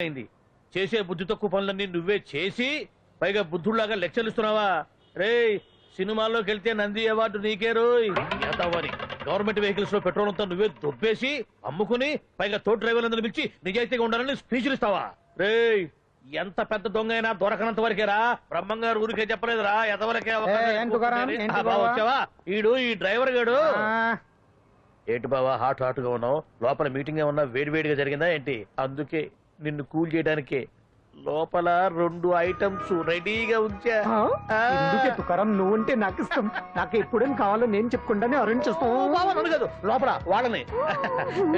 అయింది. చేసే బుద్ధి తక్కువ పనులన్నీ నువ్వే చేసి పైగా బుద్ధుళ్ళాగా లెక్చర్లు ఇస్తున్నావా? రేయ్ సినిమాల్లోకి వెళ్తే నంది అవార్డు నీకే రోయ్. ఎంతవని గవర్నమెంట్ వెహికల్స్లో పెట్రోల్ అంతా నువ్వే దొబ్బేసి అమ్ముకుని పైగా తోటి డ్రైవర్లందరూ పిలిచి నిజాయితీగా ఉండాలని స్పీచ్లు ఇస్తావా రేయ్ ఎంత పెద్ద దొంగ అయినా దొరకనంత వరకేరా బ్రహ్మంగారు ఊరికే చెప్పలేదురా. అవకాశం ఏ, ఆ, బావ బావా? వచ్చావా? ఈడు ఈ డ్రైవర్ గాడు. ఏంటి బావా హాట్ హాట్గా ఉన్నావు? లోపల మీటింగ్ ఏమన్నా వేడి వేడిగా జరిగిందా ఏంటి? అందుకే నిన్ను కూల్ చేయడానికి. లోపల రెండు ఐటమ్స్ రెడీగా ఉంచా. ఆ? ఆ. ఎందుకే తుకారం? నువ్వు ఉంటే నాకు ఇష్టం. నాకు ఎప్పుడేం కావాలో నేను చెప్పుకుంటానే అరేంజ్ ఓ, చేస్తాను. బావ నన్ను కాదు. లోపల వాళ్ళని.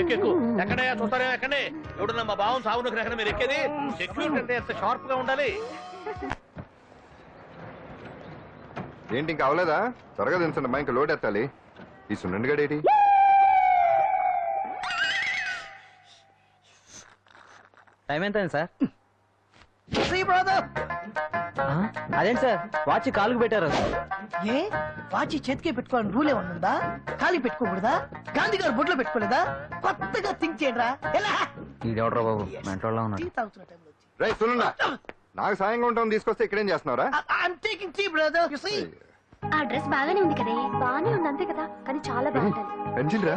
ఎక్కెక్కు. ఎక్కడే చూస్తారే ఎక్కడే. ఎవడన్నా మా బావం సాగునకు ఎక్కడ మీరు ఎక్కేది? సెక్యూరిటీ అంటే ఎంత షార్ప్గా ఉండాలి? ఏంటి ఇంకా అవలేదా? త్వరగా దించండి మా ఇంకా లోడ్ ఎత్తాలి. ఈ సున్నండి గడేటి? టైం ఎంత అయింది సార్? అదేంటి సార్? వాచ్ కాలుకు పెట్టారు. ఏ? వాచి చేతికే పెట్టుకోవాలని రూల్ ఏమన్నా ఉందా ఖాళీ పెట్టుకోకూడదా? గాంధీ గారు బొట్లో పెట్టుకోలేదా? కొత్తగా థింక్ చేయరా ఎలా? బాబు? మెంటోళ్ళ ఉన్నాడు. టీ తాగుతున్న టైంలో వచ్చి. రైట్ సునండి. నాకు సాయంగా ఉంటాం తీసుకొస్తే ఇక్కడేం చేస్తున్నావురా? I'm taking tea brother you see ఆ డ్రెస్ బాగానే ఉంది కదే. బాగానే ఉంది అంతే కదా. కానీ చాలా బాగుంటుంది. పెన్సిల్ రా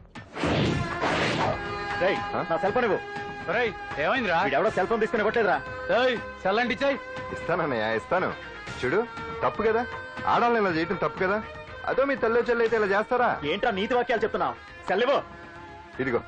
రేయ్? నా సెల్ ఫోన్ ఇవ్వు. ఏమైందిరా? వీడెవడో సెల్ ఫోన్ తీసుకుని ఇవ్వట్లేదురా. చల్లండి చాయ్ ఇస్తానన్నయ్య ఇస్తాను. చూడు తప్పు కదా? ఆడాలని ఇలా చేయటం తప్పు కదా? అదో మీ తల్లో చెల్లి అయితే ఇలా చేస్తారా? ఏంట్రా నీతి వాక్యాలు చెప్తున్నావు? సెల్ ఇవ్వు. ఇదిగో.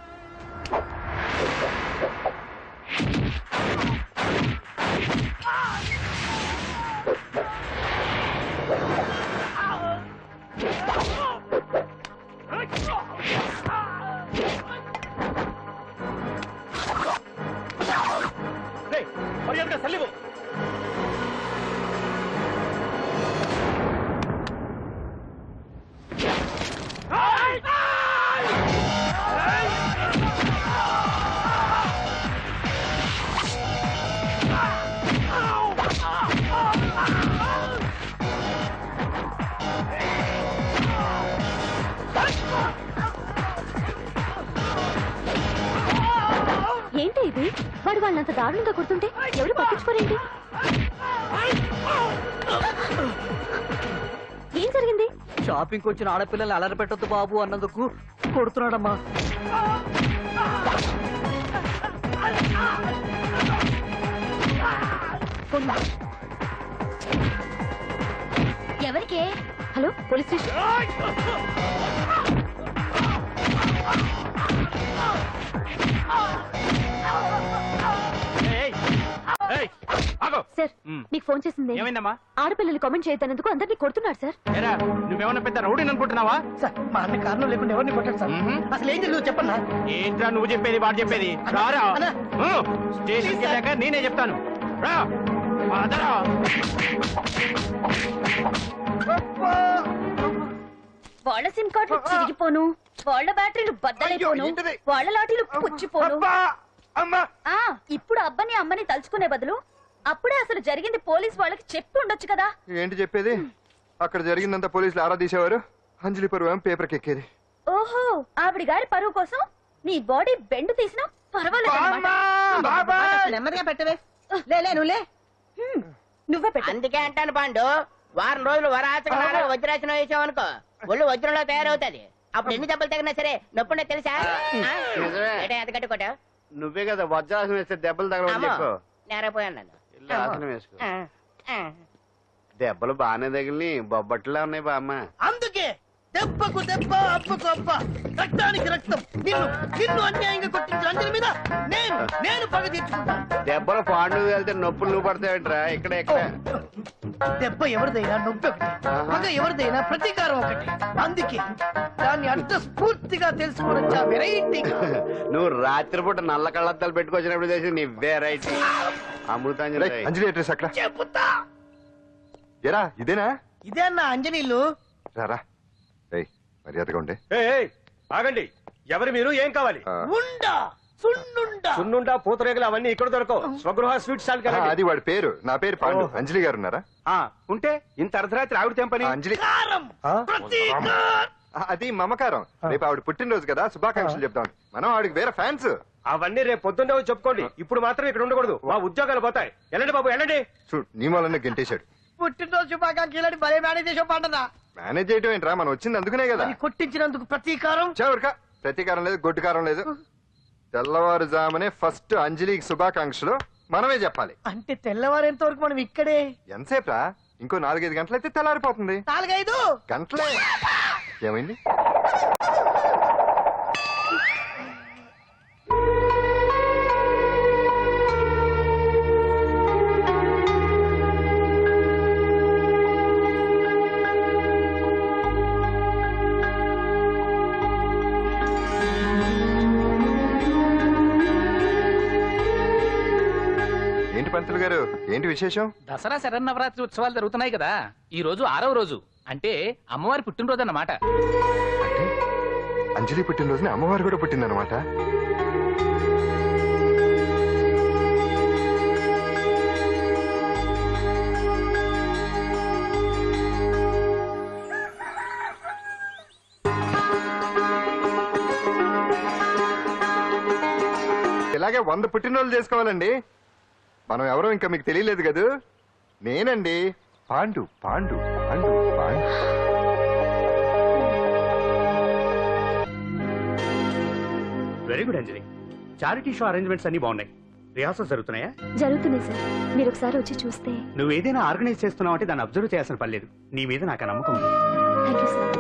ఏంటి ఇది? వాడు వాళ్ళంత దారుణంగా కొడుతుంటే ఎవరు పట్టించుకోరేంటి? ఏం జరిగింది? షాపింగ్ వచ్చిన ఆడపిల్లలు అలర పెట్టద్దు బాబు అన్నందుకు కొడుతున్నాడమ్మా. ఎవరికే? Hello police station. ఏయ్, ఏయ్, ఆగు. సార్. మీకు ఫోన్ చేసింది ఏమైందమ్మా ఆడపిల్లలు కామెంట్ చేయొద్దన్నందుకు అందరినీ కొడుతున్నాడు సార్ ఏరా నువ్వేమన్నా పెద్ద రౌడీని అనుకుంటున్నావా సార్ మా అన్న కారణం లేకుండా ఎవరిని కొట్టాడు సార్ మ్మ్. అసలు ఏం తెలియదు చెప్పన్నా ఏంట్రా నువ్వు చెప్పేది వాడు చెప్పేది రారా అన్నా. స్టేషన్కి వెళ్ళాక నేనే చెప్తాను రా పదరా. వాళ్ళ సిమ్ కార్డులు చిరిగిపోను వాళ్ళ బ్యాటరీలు బద్దలైపోను? వాళ్ళ లాఠీలు పుచ్చిపోను అబ్బా! అమ్మా! ఆ ఇప్పుడు అబ్బని అమ్మని తలుచుకునే బదులు అప్పుడే అసలు జరిగింది పోలీస్ వాళ్ళకి చెప్పి ఉండొచ్చు కదా. ఏంటి చెప్పేది? అక్కడ జరిగిందంతా పోలీసులు ఆరా తీసేవారు? అంజలి పరువు పేపర్కి ఎక్కేది. ఓహో ఆవిడ గారి పరువు కోసం నీ బాడీ బెండ్ తీసినా పర్వాలేదు నెమ్మదిగా పెట్టవే. లే లే నువ్వు పెట్టు. అందుకే అంటాను పాండు వారం రోజులు వరాచకనాలు వజ్రాసనం వేసాం అనుకో. ఒళ్ళు వజ్రంలో తయారవుతుంది. అప్పుడు ఎన్ని దెబ్బలు తగినా సరే నొప్పుండే తెలుసా? ఆ? ఏంటే నువ్వే కదా వజ్రాసనం వేస్తే దెబ్బలు తగలవని చెప్పు. ఇల్లు ఆసనం వేసుకో. దెబ్బలు బాగానే తగిలి బొబ్బట్లా ఉన్నాయి బామ్మ. అందుకే దెబ్బకు దెబ్బ అబ్బకు అబ్బ. రక్తానికి రక్తం. నిన్ను నిన్ను అన్యాయంగా కొట్టించిన మీద నేను నేను పగ తీర్చుకుంటాను దెబ్బలు పాండు వెళ్తే నొప్పులు నువ్వు పడతాయంట్రా ఇక్కడ ఇక్కడ. దెబ్బ ఎవరిదైనా నొప్పి ఒకటి పగ ఎవరిదైనా ప్రతీకారం ఒకటి. అందుకే దాన్ని అర్థ స్ఫూర్తిగా తెలుసుకోవడం వెరైటీగా నువ్వు రాత్రిపూట నల్ల కళ్ళద్దాలు పెట్టుకొచ్చినప్పుడు చేసి నీ వెరైటీ అమృతాంజలి అంజలి అడ్రస్ అక్కడ. చెబుతా ఎరా ఇదేనా? ఇదే అన్న అంజనీలు. రారా. రేయ్ మర్యాదగా ఉండే. ఆగండి. ఎవరు మీరు? ఏం కావాలి? ఉండా. సున్నుండా. సున్నుండా పూతరేగలు అవన్నీ ఇక్కడ దొరకవు. స్వగృహ స్వీట్ స్టాల్ ఆ, అది వాడి పేరు. నా పేరు పాండు. అంజలి గారు ఉన్నారా? ఉంటే ఇంత అర్ధరాత్రి ఆవిడ తెంపని ఆ, అంజలి. కారం. ప్రతీకారం. ఆ, అది మమకారం. రేపు ఆవిడ పుట్టినరోజు కదా శుభాకాంక్షలు చెప్తాం మనం ఆవిడకి వేరే ఫ్యాన్స్. అవన్నీ రేపు పొద్దున్నే వచ్చి చెప్పుకోండి. ఇప్పుడు మాత్రం ఇక్కడ ఉండకూడదు. మా ఉద్యోగాలు పోతాయి. వెళ్ళండి బాబు వెళ్ళండి. చూడు నీ మూలన్న గెంటేశాడు. పుట్టినరోజు శుభాకాంక్షలు భలే మేనేజ్ చేసావు పంటదా మేనేజ్ చేయటం ఏంట్రా? మనం వచ్చింది అందుకునే కదా. కొట్టించినందుకు ప్రతీకారం? చవరిక ప్రతీకారం లేదు గొడ్డుకారం లేదు. తెల్లవారుజామునే ఫస్ట్ అంజలికి శుభాకాంక్షలు మనమే చెప్పాలి. అంటే తెల్లవారేంత వరకు మనం ఇక్కడే? ఎంతసేపు ఇంకో నాలుగైదు గంటలైతే తెల్లారిపోతుంది. నాలుగైదు! గంటలే! ఏమైంది? పంతులు గారు ఏంటి విశేషం? దసరా శరన్నవరాత్రి ఉత్సవాలు జరుగుతున్నాయి కదా. ఈ రోజు ఆరవ రోజు. అంటే అమ్మవారి పుట్టినరోజు అన్నమాట. అంటే అంజలి పుట్టినరోజున అమ్మవారు కూడా పుట్టిందనమాట ఇలాగే వంద పుట్టినరోజులు చేసుకోవాలండి. మనం ఎవరో ఇంకా మీకు తెలియలేదు కదూ? నేనండి. Pandu Pandu Pandu Pandu. Very good Anjali charity show arrangements అన్ని బాగున్నాయి. రిహార్సల్స్ జరుగుతున్నాయా? జరుగుతున్నాయి సార్. మీరు ఒకసారి వచ్చి చూస్తే. నువ్వు ఏదైనా ఆర్గనైజ్ చేస్తున్నావు అంటే దాన్ని అబ్జర్వ్ చేయాల్సిన పని లేదు. నీ మీద నాకు ఆ నమ్మకం ఉంది. థ్యాంక్ యూ సార్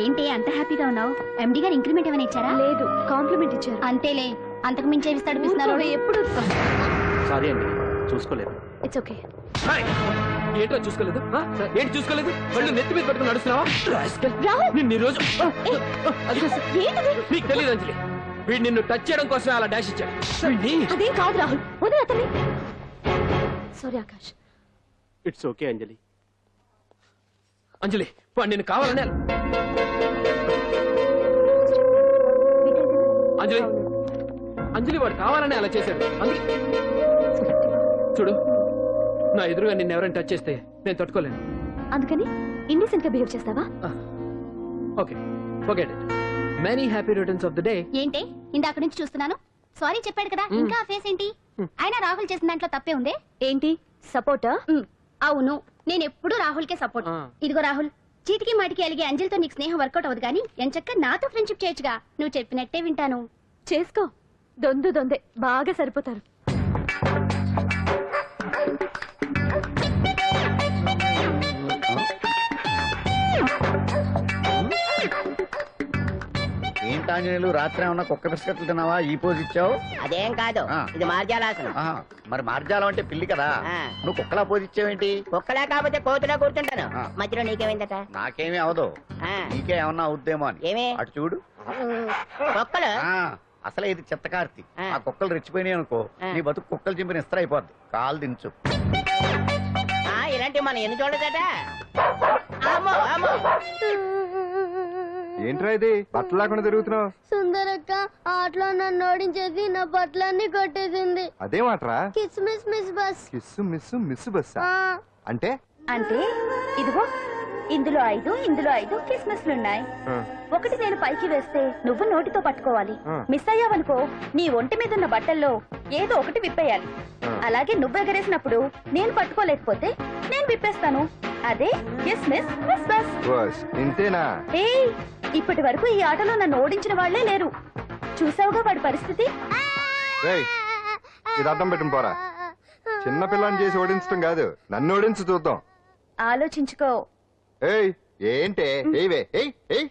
ఏంటి అంత హ్యాపీగా ఉన్నావు? ఎండి గారు ఇంక్రిమెంట్ ఏమైనా ఇచ్చారా? లేదు కాంప్లిమెంట్ ఇచ్చారు. అంతేలే. అంతకు మించి ఏమి తడిపిస్తున్నారు ఎప్పుడు సారీ అండి చూసుకోలేదు. ఇట్స్ ఓకే ఏంటో చూసుకోలేదు? ఆ? ఏంటి చూసుకోలేదు? వాళ్ళు నెత్తి మీద పట్టుకుని నడుస్తున్నావా! నిన్ను ఈ రోజు నీకు తెలియదు అంజలి. వీడు నిన్ను టచ్ చేయడం కోసం అలా డాష్ ఇచ్చాడు. వీడిని అదేం కాదు రాహుల్. వదిలే sorry Akash. It's okay Anjali. Anjali వాడు నేను కావాలనే అంజలి అంజలి వాడు కావాలనే అలా చేశాడు. అందుకే చూడు నా ఎదురుగా నిన్ను ఎవరైనా టచ్ చేస్తే నేను తట్టుకోలేను. అందుకని ఇండిసెంట్గా బిహేవ్ చేస్తావా? Okay okay many happy returns of the day ఏంటి? ఇందాక నుంచి చూస్తున్నాను. సారీ చెప్పాడు కదా. ఇంకా ఆ ఫేస్ ఏంటి? అయినా రాహుల్ చేసిన దాంట్లో తప్పే ఉంది? ఏంటి? సపోర్టా అవును. నేను ఎప్పుడు రాహుల్ కే సపోర్ట్. ఇదిగో రాహుల్ చీటికి మాటికి అలిగే అంజలితో నీకు స్నేహం వర్కౌట్ అవ్వదు కానీ ఎంచక్క నాతో ఫ్రెండ్షిప్ చేయొచ్చుగా. నువ్వు చెప్పినట్టే వింటాను. చేసుకో. దొందు దొందే బాగా సరిపోతారు. ఏంటాంజనేయులు రాత్రి ఏమన్నా కుక్క బిస్కెట్లు తిన్నావా? ఈ పోజ్ ఇచ్చావు? అదేం కాదు. ఆ. ఇది మార్జాలాసనం. ఆహా, మరి మార్జాలం అంటే పిల్లి కదా. ఆ. నువ్వు కుక్కలా పోజ్ ఇచ్చావేంటి? కుక్కలా కాకపోతే కోతులా కూర్చుంటాను. ఆ. మధ్యలో నీకేమైందట నాకేమీ అవదు. ఆ. నీకే ఏమన్నా అవుద్దేమో అని. ఏమి? అటు చూడు. కుక్కలు? ఆ. అసలే ఇది చిత్తకార్తి ఆ. ఆ కుక్కలు రెచ్చిపోయినాయి అనుకో ఆ. నీ బతుకు కుక్కలు చింపిన ఇస్త్ర అయిపోద్ది. కాలు దించు. ఆ, ఇలాంటివి మనం ఎన్ని చూడదట అమ్మో అమ్మో. ఏంట్రా ఇది? బట్టలు లేకుండా తిరుగుతున్నావు. సుందరక్క ఆటలో నన్ను ఓడించేసి నా బట్టలన్నీ కొట్టేసింది. అదే మాట్రా? Kiss miss miss bus kiss miss miss బస్సా అంటే? అంటే ఇదిగో ఇందులో ఐదు ఇందులో ఐదు కిస్మిస్లున్నాయి ఆ, ఒకటి నేను పైకి వేస్తే నువ్వు నోటితో పట్టుకోవాలి. మిస్ అయ్యావనుకో నీ ఒంటి మీద ఉన్న బట్టల్లో ఏదో ఒకటి విప్పేయాలి. అలాగే నువ్వు ఎగరేసినప్పుడు నేను పట్టుకోలేకపోతే నేను విప్పేస్తాను. అదే yes miss miss bus bus ఇంతేనా? ఏయ్ ఇప్పటి వరకు ఈ ఆటలో నన్ను ఓడించిన వాళ్ళే లేరు. చూసావుగా వాడి పరిస్థితి? రేయ్ ఇది అర్థం పెట్టుకుని పోరా. చిన్న పిల్లని చేసి ఓడించడం కాదు నన్ను ఓడించి చూద్దాం. ఆలోచించుకో. ఏయ్ ఏంటే? ఏవే ఏయ్ ఏయ్.